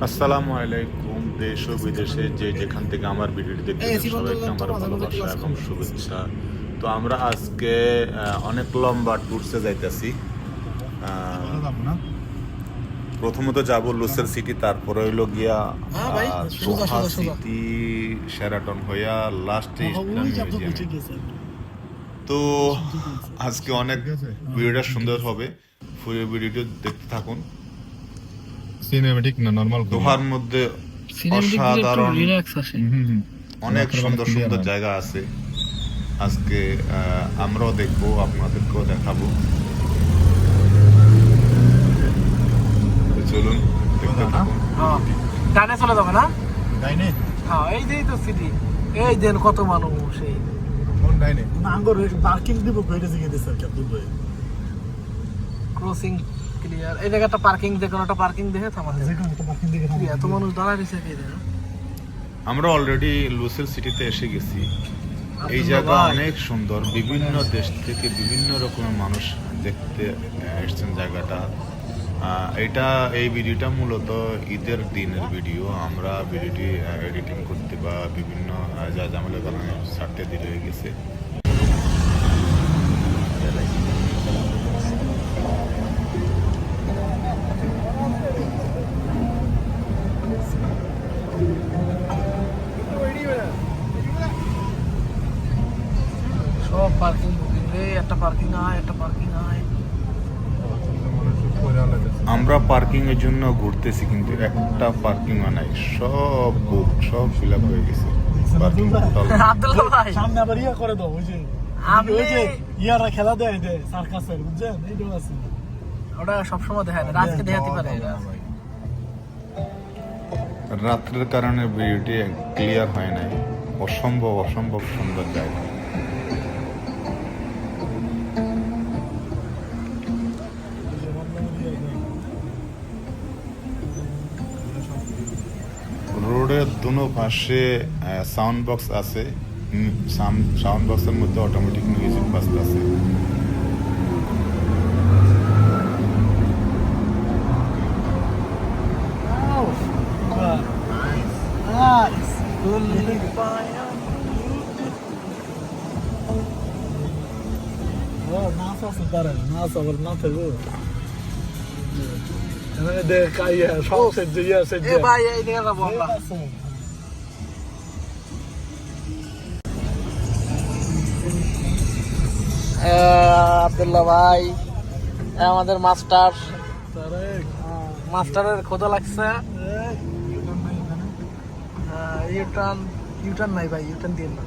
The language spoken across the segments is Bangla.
আসসালামু আলাইকুম দেশ ও বিদেশে যে যেখান থেকে আমার ভিডিওটি দেখতে সবাইকে আমার ভালোবাসা এবং শুভেচ্ছা। তো আমরা আজকে অনেক লম্বা ট্যুরসে যাইতেছি। প্রথমত যাব লুসেল সিটি তারপরে হইল গিয়া হ্যাঁ দোহা। সিটি শেরাটন হইয়া লাস্টে তো আজকে অনেক ভিডিওটা সুন্দর হবে। পুরো ভিডিওটা দেখতে থাকুন। সিনেমেটিক না নরমাল দোহার মধ্যে অসাধারণ অনেক সুন্দর সুন্দর জায়গা আছে। আজকে আমরাও দেখব আপনাদেরকেও দেখাবো। চলুন দেখতে থাকুন। ডানে চলে যাবে না ডাইনে? হ্যাঁ এই যে তো সিটি এই দেন কত মানুষ এই। কোন ডাইনে? নাঙ্গর পার্কিং দিব কইরে জিগে দিছে আর কি ক্রসিং ক্লিয়ার এই জায়গাটা পার্কিং দেখুন একটা পার্কিং দেখে থামা যে পার্কিং দিকে কি এত মানুষ দাঁড়ায় রয়েছে কি দেখো আমরা অলরেডি লুসেল সিটিতে এসে গেছি। এই জায়গা অনেক সুন্দর। বিভিন্ন দেশ থেকে বিভিন্ন রকমের মানুষ দেখতে এসছেন জায়গাটা। আহ, এটা এই ভিডিওটা মূলত ঈদের দিনের ভিডিও আমরা ভিডিওটি এডিটিং করতে বা বিভিন্ন যা ঝামেলার কারণে ছাড়তে দেরি হয়ে গেছে। পার্কিং আয় একটা পার্কিং আয় আমরা পার্কিং এর জন্য ঘুরতেছি কিন্তু একটা পার্কিং নাই। সব বুক সব ফিল আপ হয়ে গেছে। পার্কিং আব্দুল্লাহ ভাই। সামনে আবার ইয়া করে দাও ওই যে আপনি- ওই যে ইয়ারা খেলা দেয় দেয় সার্কাসের বুঝছেন? আছে। ওটা সবসময় দেখা যায় রাতকে দেখাতে পারে এরা। রাত্রের কারণে ভিডিওটি ক্লিয়ার হয় নাই। অসম্ভব অসম্ভব সুন্দর জায়গা। দুনো পাশে সাউন্ড বক্স আছে সাউন্ড বক্সের মধ্যে অটোমেটিক মিউজিক বাজতেছে দেখ সব সেট এ ভাই এই দিকে যাব আব্দুল্লাহ ভাই আমাদের মাস্টার। মাস্টারের খোদা লাগছে। ইউটার্ন ইউটার্ন নাই ভাই ইউটার্ন দিয়ে না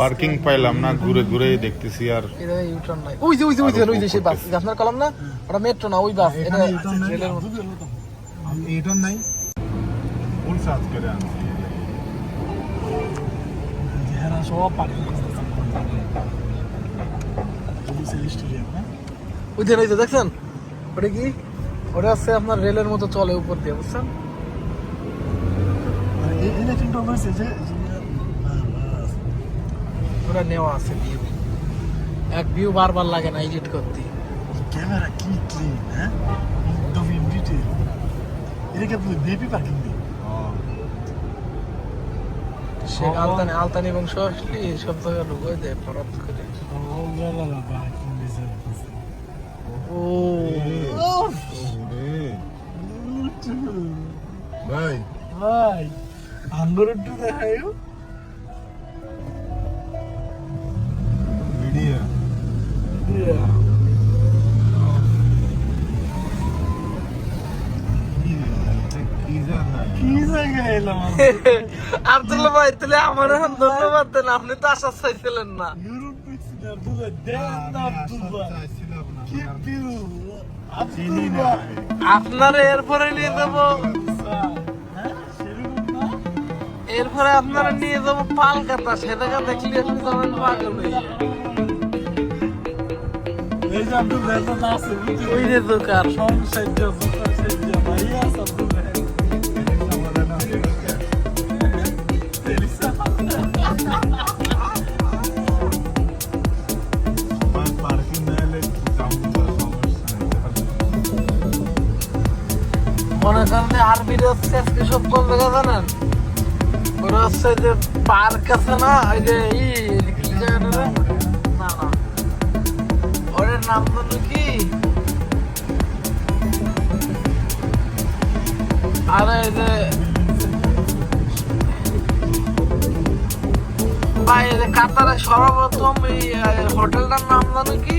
পার্কিং পাইলাম না ঘুরে ঘুরে দেখতেছি আর এটা ইউটার্ন নাই। ওই যে ওই যে ওই যে ওই যে সেই বাস আপনার কলম না? ওটা মেট্রো না ওই বাস এটা এইটার নাই। কোন সাজ করে আনছি। সব পার্কিং। হ্যাঁ ওই যে দেখছেন? ওটা কি? ওটা হচ্ছে আপনার রেলের মতো চলে উপর দিয়ে বুঝছেন? যে ওটা নেওয়া আছে ভিউ এক ভিউ বারবার লাগে না এডিট করতে। ক্যামেরা কি ক্লিন হ্যাঁ? একদম ইন ডিটেল এটাকে baby parking Sheikh Al Thani Al Thani বংশ আসলে সব জায়গায় ঢুকে দেয় ফরত করে ও। ভাই। ভাই আঙ্গুর একটু দেখাইও। ভিডিও কি আব্দুল্লাহ ভাই তাহলে আমার ধন্যবাদ দেন আপনি তো আশা চাইছিলেন না। আপনার এরপরে নিয়ে যাব। হ্যাঁ এরপরে আপনারা নিয়ে যাব পালকাতা সেটাকে দেখলে আপনি যাবেন পাগল হয়ে এই যে আব্দুল্লাহ তো আছে ওই যে দোকান। সাহায্য ভাইয়া মনে করেন যে আরবির হচ্ছে আজকে সব জানেন? ওরা হচ্ছে যে পার্ক আছে না, ওই যে ই নাম কি? আরে যে সর্বপ্রথম এই হোটেলটার নাম জানো কি?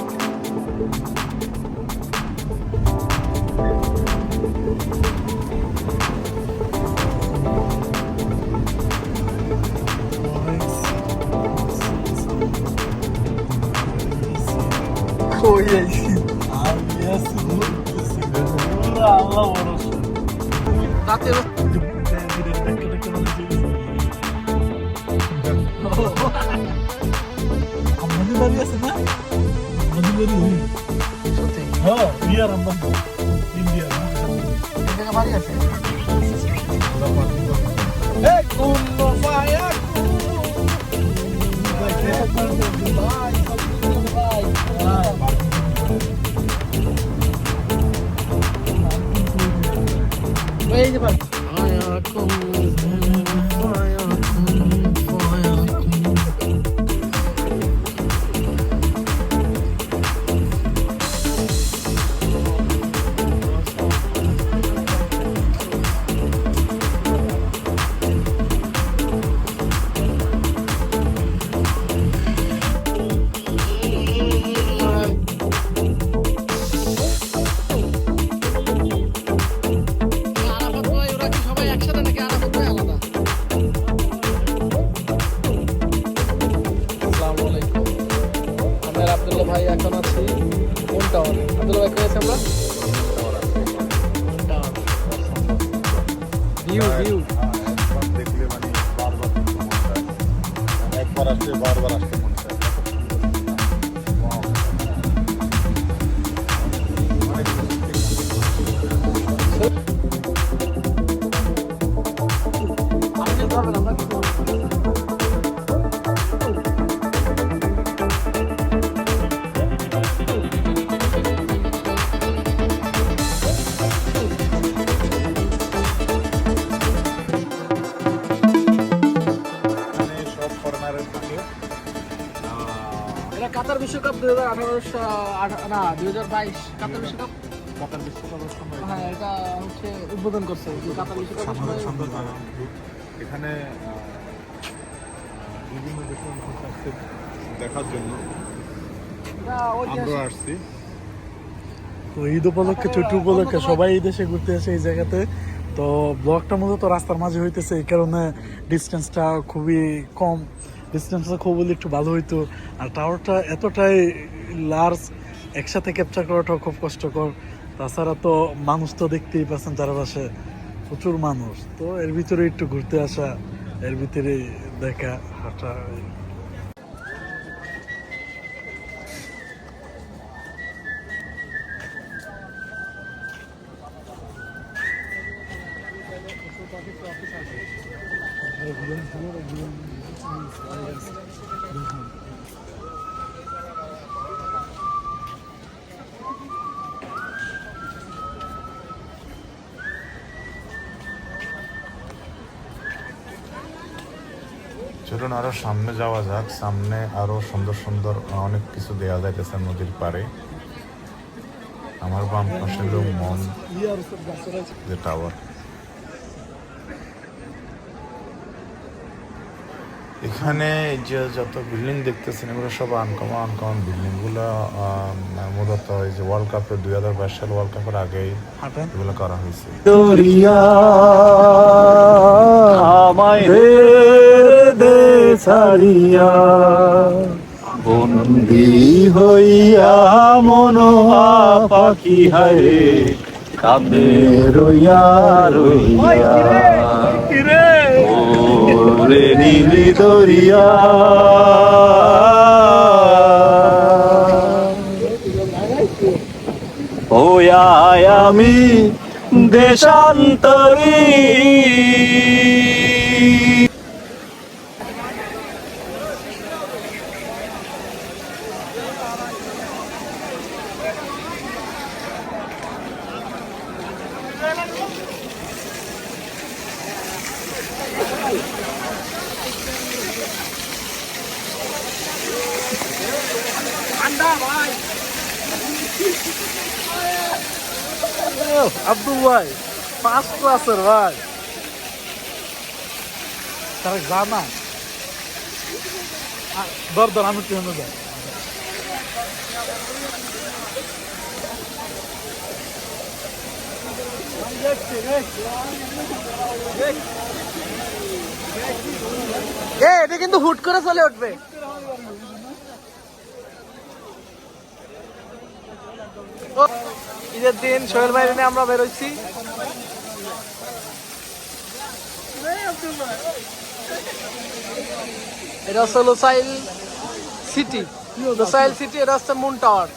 Barbaros. বিশ্বকাপ দুই হাজার আঠারো না দুই হাজার বাইশ কাতার বিশ্বকাপ। কাতার বিশ্বকাপের সময় হ্যাঁ এটা হচ্ছে উদ্বোধন করছে কাতার বিশ্বকাপের সময়। এখানে বিভিন্ন দেশের মানুষ দেখার জন্য। ঐতিহাসিক। আসছি। তো ঈদ উপলক্ষে ছুটি উপলক্ষে সবাই এই দেশে ঘুরতে আসে এই জায়গাতে। তো ব্লগটা মূলত রাস্তার মাঝে হইতেছে এই কারণে ডিস্টেন্সটা খুবই কম। ডিস্টেন্সটা খুব হলে একটু ভালো হইতো। আর টাওয়ারটা এতটাই লার্জ একসাথে ক্যাপচার করাটাও খুব কষ্টকর। তাছাড়া তো মানুষ তো দেখতেই পাচ্ছেন চারপাশে প্রচুর মানুষ। তো এর ভিতরে একটু ঘুরতে আসা, এর ভিতরে দেখা, হাঁটা। চলুন আরও সামনে যাওয়া যাক। সামনে আরও সুন্দর সুন্দর অনেক কিছু দেওয়া যাইতেছে নদীর পাড়ে। আমার বাম পাশে মন, যে টাওয়ার এখানে যে যত বিল্ডিং দেখতেছেন এগুলো সব আনকমন আনকমন বিল্ডিং। গুলো মূলত এই যে ওয়ার্ল্ড কাপের দুই হাজার বাইশ সাল ওয়ার্ল্ড কাপের আগেই হাঁটেন এগুলো করা হয়েছে। দরিয়া আমায় দে দে ছাড়িয়া বন্দি হইয়া মনোহা পাখি হায় কামে রইয়া রইয়া। ওরে নীলি দরিয়া। আমি দেশান্তরী। আব্দুল ভাই ফার্স্ট ক্লাসের ভাই তারা জানা দর দর আমি ট্রেনে যাই এ এটা কিন্তু হুট করে চলে উঠবে। ও, ঈদের দিন সোহেল নিয়ে আমরা বেরোচ্ছি এটা হচ্ছে লোসাইল সিটি। লোসাইল সিটি এটা হচ্ছে মুন টাওয়ার।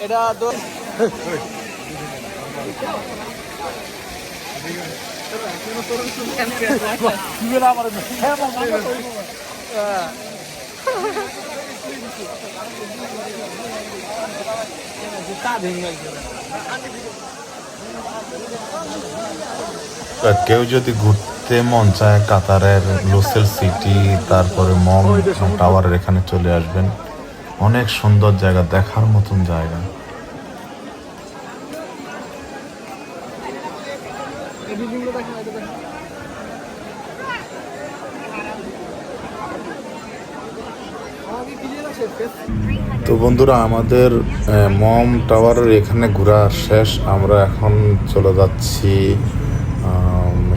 এটা দো- কেউ যদি ঘুরতে মন চায় কাতারের লোসেল সিটি তারপরে মম টাওয়ারের এখানে চলে আসবেন। অনেক সুন্দর জায়গা দেখার মতন জায়গা। তো বন্ধুরা আমাদের মম টাওয়ারের এখানে ঘোরা শেষ। আমরা এখন চলে যাচ্ছি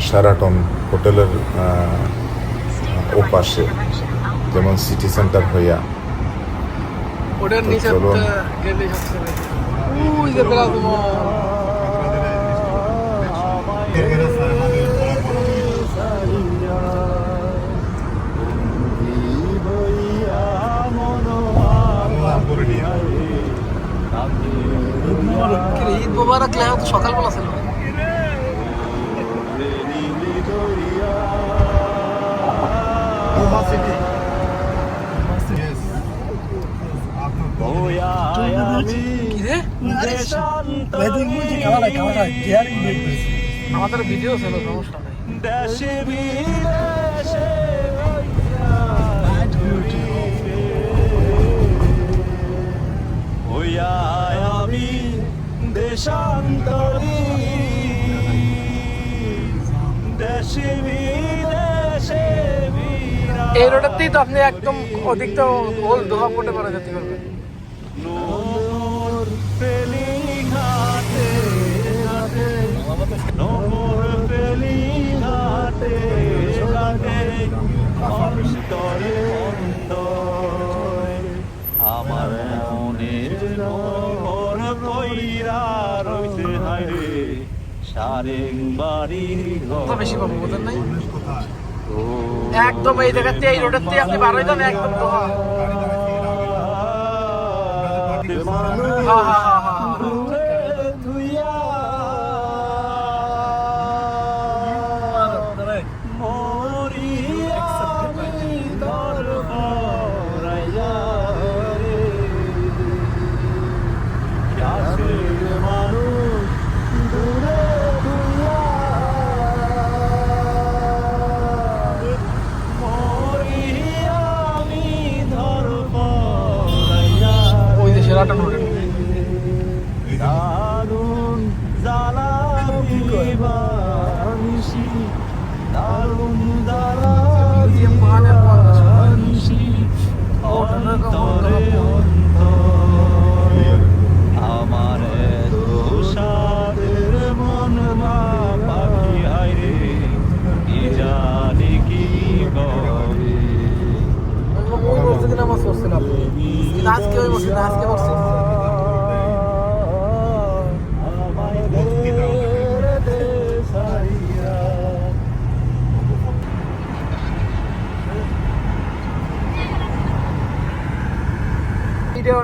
শ্যারাটন হোটেলের ওপাশে যেমন সিটি সেন্টার হইয়া। ওটার নিচে চলুন। উই যে বেলা ঈদ মোবারক লেখা তো সকালবেলা ছিল Oha City. Yes. ওয়া আমি কি রে ভাই দেখব যে খাওয়া নাই খাওয়া নাই গিয়ারিং ছিল। আমাদের ভিডিও ছিল সমস্যা নেই। তো আপনি একদম অধিক তো ওল দোহা পোটে পারা যেতে অন্তরে আমার মনের মোর কইরা রইতে হাইরে সারেং বাড়ি বেশি পাবো বোঝেন নাই? একদম এই জায়গাতে এই রোডেতে আপনি বার হয়ে একদম হ্যাঁ হ্যাঁ হ্যাঁ হ্যাঁ।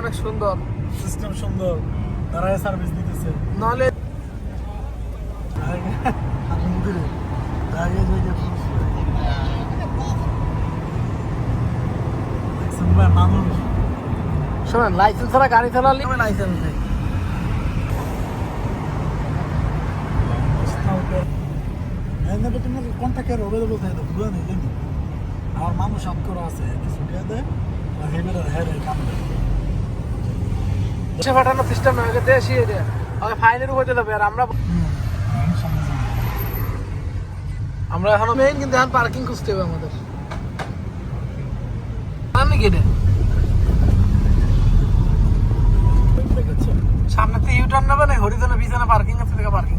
অনেক সুন্দর। সিস্টেম সুন্দর। তারা সার্ভিস দিতেছে। নাহলে শোনেন লাইসেন্স ছাড়া গাড়ি চালালে লাইসেন্স নেই। এনে অ্যাভেলেবল থাকে তো নেই জানি। আর মানুষ আপ করা আছে কিছু কে দেয়। আর হেবের কাম দেয় দেশে পাঠানোর সিস্টেম হয়ে গেছে দেশিয়ে দেয় আগে ফাইনের উপর দেবে আর আমরা আমরা এখনও মেইন কিন্তু এখন পার্কিং খুঁজতে হবে আমাদের। আমি গেটে সামনে তো ইউটার্ন নেবে না, হরিজনে, বিজনে পার্কিং আছে পার্কিং